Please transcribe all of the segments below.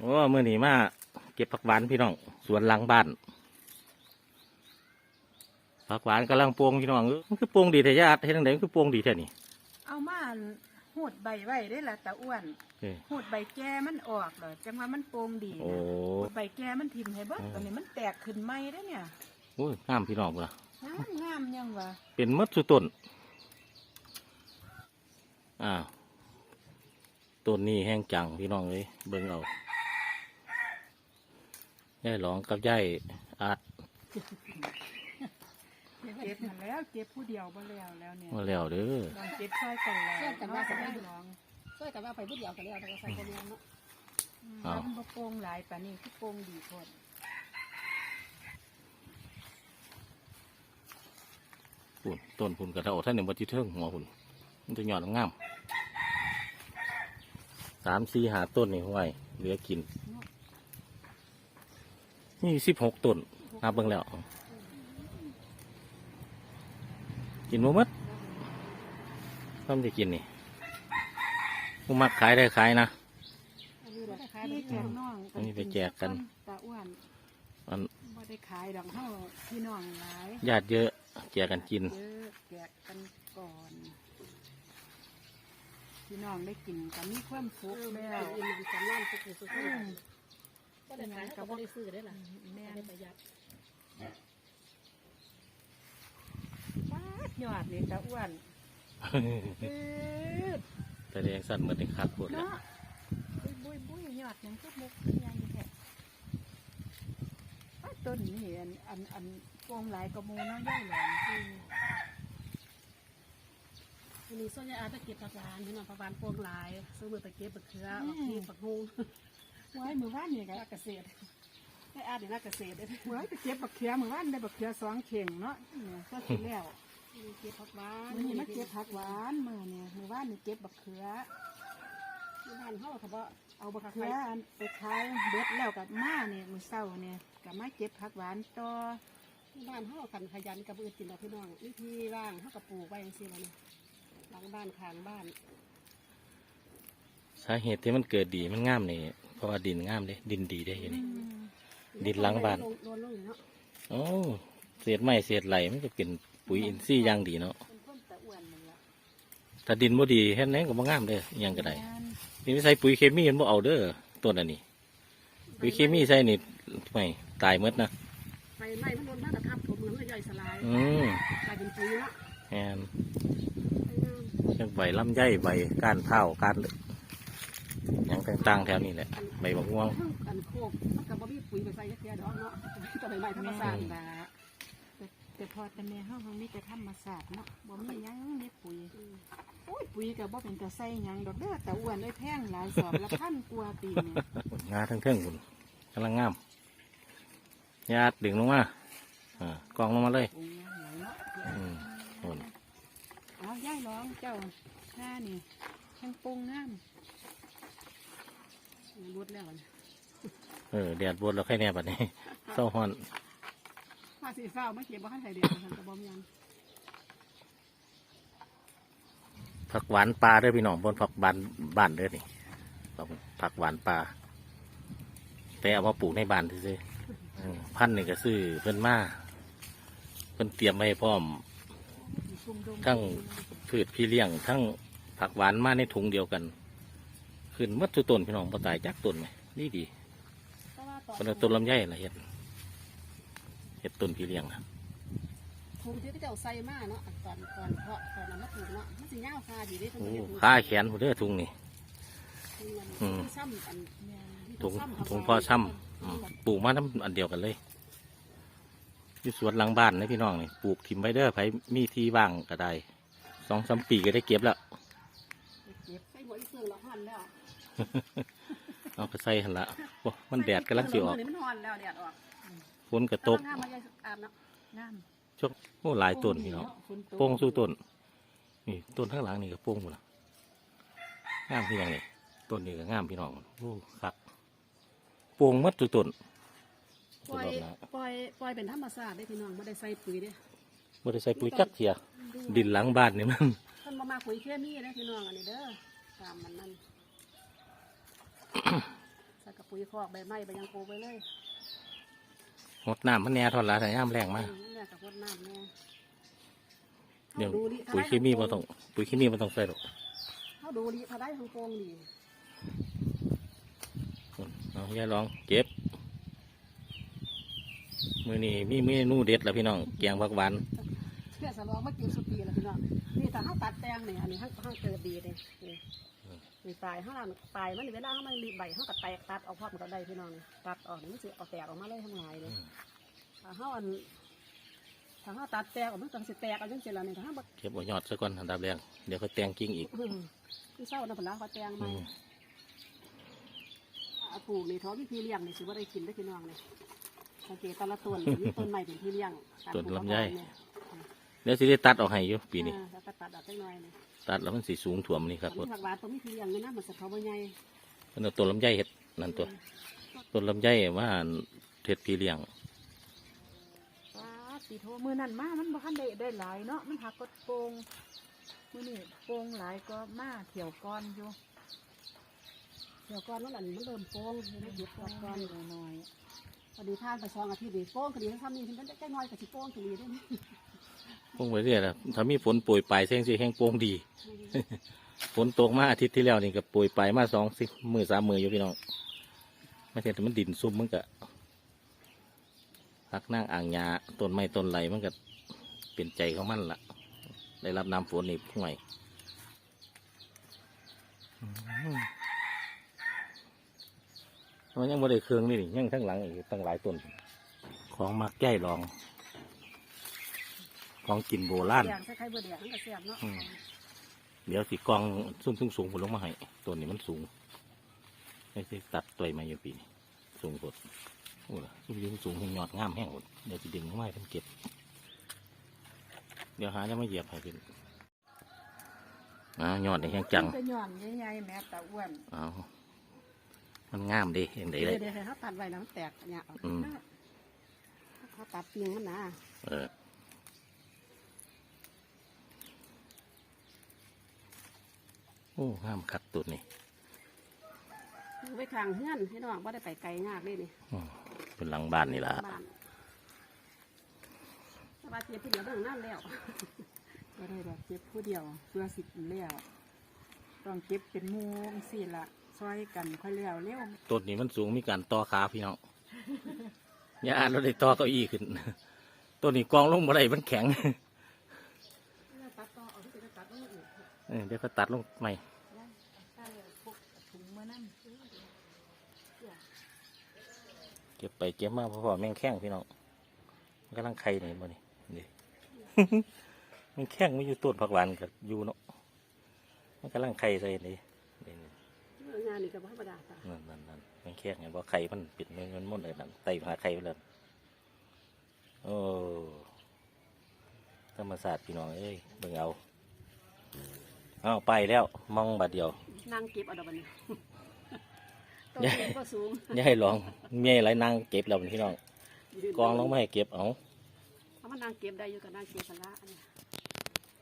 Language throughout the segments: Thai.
โอ้มื่อนี้มาเก็บผักหวานพี่น้องสวนหลังบ้านผักหวานกำลังโปวงพี่น้องเอ้ยมันคือโปวงดีแท้ญาติเฮ็ดจังไดมันคือโปวงดีแท้นี่เอามาหูดใบไว้ได้ละตาอ้วนเอ้ยหูดใบแก่มันออกเลยจังว่ามันโปร่งดีโอ้นะหูดใบแก่มันทิ่มให้เบิดอืมตอนนี้มันแตกขึ้นใหม่ได้อเนี่ยโอ้ยงามพี่น้องพุ่นล่ะงามงามยังวะเป็นมดสุต้นอ้าวต้นนี้แห้งจังพี่น้องเลยเบิ่งเอา ย่ายหลองกับย่ายอาดเก็บมาแล้วเก็บผู้เดียวบ่แล้วแล้วเนี่ยมาแล้วเด้อลองเก็บช่วยกันแล้วช่วยกันว่าเนาะจะได้ลองช่วยกันว่าไปผู้เดียวกันแล้วแต่ก็ใส่คนเดียวเนาะอืมมันบ่โปร่งหลายปานนี้คือโปร่งดีโพดปุ่นต้นพุ่นกระเทาท่านหนึ่งบัจิเทิงหัวพุ่นมันจะหยอดงามสามสี่หาต้นนี่ห้วยเหลือกิน นี่สิบหกต้นนับเบิ่งแล้ว กินบ่หมดทำจะกินนี่ผู้มักขายได้ขายนะ อันนี้เราได้ขายนี่ไปแจกน้องอันนี้ไปแจกกัน ตาอ้วนอันบ่ได้ขายดอกเฮาพี่น้องหลายญาติเยอะแจกกันกิน เยอะแจกกันก่อนพี่น้องได้กินกันมีความสุขแล้แล้ววอินมันกันนั่นสุดสุดอืม ก็ได้ขายก็ได้ซื้อได้ล่ะแม่ได้ประหยัดปาดยอดนี่ตาอ้วนปื๊ดแต่แดงสั้นเหมือนเป็นคักปวดแล้วเนาะบุยบุยบุยยอดหยังคือมุกใหญ่แท้ปาดต้นนี่อันอันอันโกงหลายกระมูเนาะย่ายหลงคืออันนี้ส่วนใหญ่อาจจะเก็บผักหวานพี่น้องผักหวานโป่งหลายซื้อมือไปเก็บบักเขือออกที่บักฮง ไว้มือว่านนี่ก็นักเกษตรได้อาจได้นักเกษตรได้ไว้ไปเก็บบักเขียมือว่านได้บักเขียสองเข่งเนาะเนี่ยก็สิแล้วเก็บผักหวานมือนี้มาเก็บผักหวานมือเนี่ยมือว่านนี่เก็บบักเขือที่บ้านเขาเขาบอกเอาบักเขืออันไปขายเบ็ดแล้วกับมาเนี่ยมือเศร้าเนี่ยกับมาเก็บผักหวานต่อที่บ้านเขากันขยันกับอื่นกินเราพี่น้องวิธีร่างเขากับปลูกไว้ยังซี่แล้วนี่หลังบ้านข้างบ้าน สาเหตุที่มันเกิดดีมันงามนี่เพ ราะว่าดินงามเลยดินดีได้เห็นดินหลังบ้านลงลงลงอยู่เนาะโอ้เศษไม้เศษไหลมันก็เป็นปุ๋ยอินทรีย์อย่างดีเนาะเป็นต้นตะอ้วนมันละถ้าดินบ่ดีเฮ็ดแหนงก็บ่งามเด้ออิหยังก็ได้นี่ไม่ใส่ปุ๋ยเคมีมันบ่เอาเด้อต้นอันนี้ปุ๋ยเคมีใส่นี่ไม่ตายหมดนะไฟไหม้มันโดนบ้านกระทับผมมันก็ย่อยสลายอืมกลายเป็นปุ๋ยเนาะแอนไอ้งามจังใบลำไยใบก้านเท้าก้าน หยังต่างๆแถวนี้แหละใบบักม่วงอันโคกมันกับบ่มีปุ๋ยไปใส่ยักแย่ดอกเนาะก็ใบไม้ธรรมแม่ชาติละแต่แต่พอแต่แม่เฮาเฮามีแต่ธรรมศาสตร์เนาะบ่มีหยังมีปุ๋ยโอ้ยปุ๋ยก็บ่เป็นตาใส่หยังดอกเด้อแต่อ้วนได้แพงหลายสอบละพันกว่าปีเนี่ยงาทั้งเทิงคุณกำลังงามญาติดึงลงมาอ่ากองลงมาเลยโอ้ยหลายเนาะอืมโน่นเอาย่ายร้องเจ้าหน้านี่ช่างปรุงงาม รุดแล้วมันเออแดดบดแล้วใครแน่บัดนี้ เศร้าฮ้อนผ้าสีฟ้าไม่เก็บบ่ให้ใส่เดียวกันกระบอกยังผักหวานปลาเด้วยพี่น้องบนผักบานบ้านเด้อนี่ผักหวานปลาแต่เอามาปลูกในบ้านซื่อๆอืมพันธุ์นี่ก็ซื้อเพิ่นมาเพิ่นเตรียมไว้ให้พร้อมปรุงดงทั้งพืชพี่เลี้ยง ทั้งผักหวานมาในถุงเดียวกัน ขึ้นหมัดทุกต้นพี่น้องบ่ตายจักต้นไหมนี่ดีแต่ว่าตอคนละต้นลำไยละเห็ดเห็ดต้นพี่เลี้ยงนะถุงที่เขาเจ้าใส่มาเนาะตอนตอนเพาะตอนนั้นมาปลูกเนาะมันสิยาวคาดีเด้ทั้งโอ้หมดข้าแขนผู้เด้อถุงนี่อืมซ้ำอันถุงถุงพ่อช่ำอืมปลูกมาทั้งอันเดียวกันเลยอยู่สวนหลังบ้านนะพี่น้องนี่ปลูกทิมไว้เด้อไผมีที่ว่างก็ได้สองสามปีก็ได้เก็บแล้วเก็บใส่หัวอีกเครื่องละหันแล้ว เอาไปใส่หันละโอ้มันแดดกำลังสิออกมันหอนแล้วแดดออกฝนกระตก น้ำมันยังอาบเนาะงามช่วงโอ้หลายต้นพี่น้องฝนตกโป่งสู้ต้น นี่ต้นข้างหลังนี่ก็โป่งหมดละงามพี่น้องนี่ต้นนี้ก็งามพี่น้องโอ้คักโป่งหมัดทุกต้นปล่อยต้นดอกนะปล่อยปล่อยเป็นธรรมชาติได้พี่น้องไม่ได้ใส่ปุ๋ยเด้บ่ได้ใส่ปุ๋ยจักเทียดินหลังบ้านนี่มัน ท่านมามาปุ๋ยเคมีได้พี่น้องอันนี้เด้อตามมันนั่น ใส่กับปุ๋ยปุ๋ยคอกใบไม้ใบยังโกไปเลยงดน้ำมันแน่ทอดละแต่ย่ามแรงมากอืนั่นแหละกับพดน้ำแน่เดี๋ยวขาดูดิปุ๋ยเคมีมาต้องปุ๋ยเคมีมาต้องใส่หรอกเขาดูดีเขาได้ทางโกงดีเอาอย่าลองเก็บ มือนี้มีเมนูเด็ดแล้วพี่น้องแกงผักหวานเพื่อสลองมากินสุปีแล้วพี่น้องนี่แต่เขาตัดแตงเนี่ยอันนี้เขาเขาเกิดดีเลย นี่นี่ปลายเขาล่างปลายมันนี่เวลาเขามันรีบใบเขาก็แตกตัดเอาพร้อมกันได้พี่น้องนี่ตัดออกนี่มันสิเอาแตกออกมาเลยทั้งหลายเลยถ้าเขาอันถ้าเขาตัดแตกออกมันก็สิแตกเอาจังซี่ล่ะนี่ถ้าเขาบ่เก็บเอายอดซะก่อนอันดับแรกเดี๋ยวเขาแต่งกิ่งอีกอืมคือเศร้านะผลาเขาแตงอืมามเอาปลูกนี่ท้อมีพี่เลี้ยงนี่สิว่าได้กินได้อพี่น้องนี่สังเกตแต่ละต้นมีต้นใหม่เป็นพี่เลี้ยงการปลูกมะพร้าวเนี่ยเดี๋ยวสิได้ตัดออกให้อยู่ปีนี้ อ่าแล้วก็ตัดออกจังหน่อยนี่ตัดแล้วมันสีสูงถ่วมนี่ครับอันนี้ผักหวานตัวมีพี่เลี้ยงนี่นะมันสะเขาบ่ใหญ่มันเอาต้นลำไยเห็ดนั่นตัวต้นลำไยว่าเห็ดพี่เลี้ยงป้าสีโทมือนั่นมา มันบ่คันได้ได้หลายเนาะ มันหักก็โปงมือนี่โปงหลายก็มาเถี่ยวก้อนอยู่เดี๋ยวก่อนนั่นอันมันเริ่มโป่งมันได้หยุดก้ก่ออนนก่อนน้อยพอดีท่านไปซองอาทิตย์นี่โป่งคดีถ้ามีถึงมันได้น้อยกับสิโป่งคดีได้นี่พ วกไปเรื่อยละถ้ามีฝนโปรยปลายแสงสีแห้งโป่งดี ฝนตกมาอาทิตย์ที่แล้วนี่ก็โปรยปลายมาสองสิมือสามมืออยู่พี่น้องไม่ใช่แต่มันดินซุ่มมันก็พักนั่งอ่างยาต้นไม้ต้นไรมันก็เป็นใจของมันละได้รับน้ำฝนนี่ห่วยมันยังไม่ได้เครื่องนี่นี่ยังทั้งหลังอีกตั้งหลายต้น ของมักใหญ่ลอง ของกินโบราณอย่างคล้ายๆเบอร์เดียมันก็เสียบเนาะอืม เดี๋ยวสิกองสูงสูงสูงผลลงมาให้ตัวนี้มันสูงไม่ใช่ตัดตัวมาอยู่ปีนี้สูงกดโอ้ล่ะที่ยืนสูงให้ยอดงามแห้งหมดเดี๋ยวจะดึงลงมาให้เป็นเก็บ เดี๋ยวหาจะมาเหยียบให้เป็นอ่ายอดนี่แห้งจังมันจะหย่อนใหญ่ๆแม่แตาอ้วนเอาวมันงามเดิเห็นได้เดี๋เลยว เดี๋ยวเขาตัดไว้แล้วมันแตกเนี่ยเอาอืม เขาตัดเปียงมันนะเออ โอ้งามคักตัวนี้ไว้ข้างเฮือนพี่น้องว่าได้ไปไกลยากเลยนี่อืมเป็นหลังบ้านนี่ล่ะบ้านสบายเจ็บผู้เดียวเรื่องนั่นแล้วก็ได้ดอกเก็บผู้เดียวเพื่อสิบแล้วต้องเก็บเป็นหมูจังสี่ละซอยกันค่อยแล้วเร็วต้นนี้มันสูงมีการต่อขาพี่น้อง อย่าอ่านเราได้ต่อเก้าอี้ขึ้นต้นนี้กองลงมาได้มันแข็ง ตัดต่อเอาที่จะตัดลงมาอีก เออเดี๋ยวก็ตัดลงใหม่เก็บไปเก็บมาเพราะว่าแม่งแข้งพี่น้องมันกำลังไข่นี่บ่นี่นี่ม่งแข้งไม่อยู่ต้นผักหวานกับอยู่เนาะมันกำลังไข่ใส่นี่นี่นี่งานนี่ก็บ่ธรรมดาจ้ะนั่นนั่นนั่นแม่งแข้งไงว่าไข่มันปิดเงินมันมดเลยนั่นไต่หาไข่ไปเลยโอ้ธรรมศาสตร์พี่น้องเอ้ยเบิ่งเอา อาไปแล้วมองบัดเดียว นั่งเก็บเอาดอกบันนี้ต้นเนี่ยเก็บก็สูงอย่าให้ลองเมียไรนางเก็บแล้วพี่น้องกองลงมาให้เก็บเอาถ้ามันนั่งเก็บได้อยู่ก็นั่งเก็บกันละอันนี้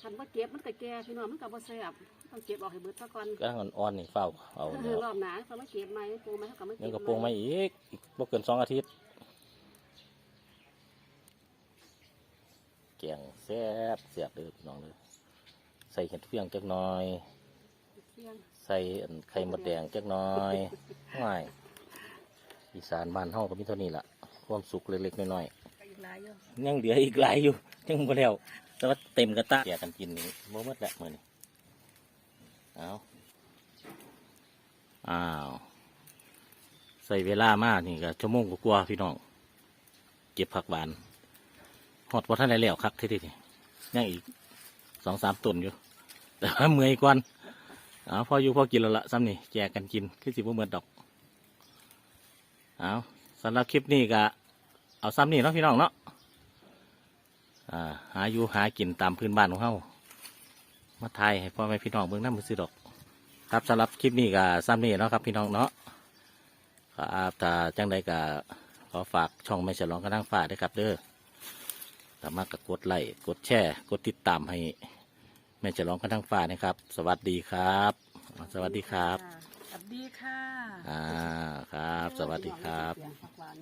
คันว่าเก็บมันก็แก่พี่น้องมันก็บ่แซ่บต้องเก็บออกให้เบิดซะก่อนก็อ่อนๆนี่เฝ้าเอาเอเดี๋อยวรอบหนาเขามาเก็บไหมปูไหมเขาก็มายังเก็บกระโปรงมาอีกอีกบ่เกินสองอาทิตย์แกงแซ่บแซ่บเลยพี่น้องเลย ใส่เห็ดเฟียงจักหน่อย เที่ยงใส่อันไข่มดแดงจักหน่อยง่ายอีสานบ้านเฮาก็มีเท่านี้ล่ะ ความสุขเล็กๆน้อยก็อีกหลายอยู่ๆยังเหลืออีกหลายอยู่ยังบ่แล้วแต่ว่าเต็มกระตะแกกันกินนี่บ่หมดละมื้อนี้เอาอ้าวใส่เวลามากนี่ก็ชั่วโมงกว่าๆพี่น้องเก็บผักหวานหอดว่าท่านได้แล้วคักที่นี่ยังอีก สองสามต้นอยู่ แต่ว่าเมื่อยกวนเอาพออยู่พอกินแล้วละซ้ำนี่แจกกันกินคือสิบ่เมื่อดอกเอาสำหรับคลิปนี้ก็เอาซ้ำนี่เนาะพี่น้องเนาะหาอยู่หากินตามพื้นบ้านของเฮามาไทยให้พ่อแม่พี่น้องเบิ่งน้ำมือซื้อดอก ครับสำหรับคลิปนี้ก็ซ้ำนี่เนาะครับพี่น้องเนาะครับถ้าจังใดก็ขอฝากช่องไม่ฉลองกระทั่งฝ่าด้วยครับเด้อ สามารถก็กดไลค์กดแชร์กดติดตามให้ แม่ฉลองกระทั่งฝ่านะครับ สวัสดีครับ สวัสดีครับ สวัสดีค่ะ อ่า ครับ สวัสดีครับผักหวาน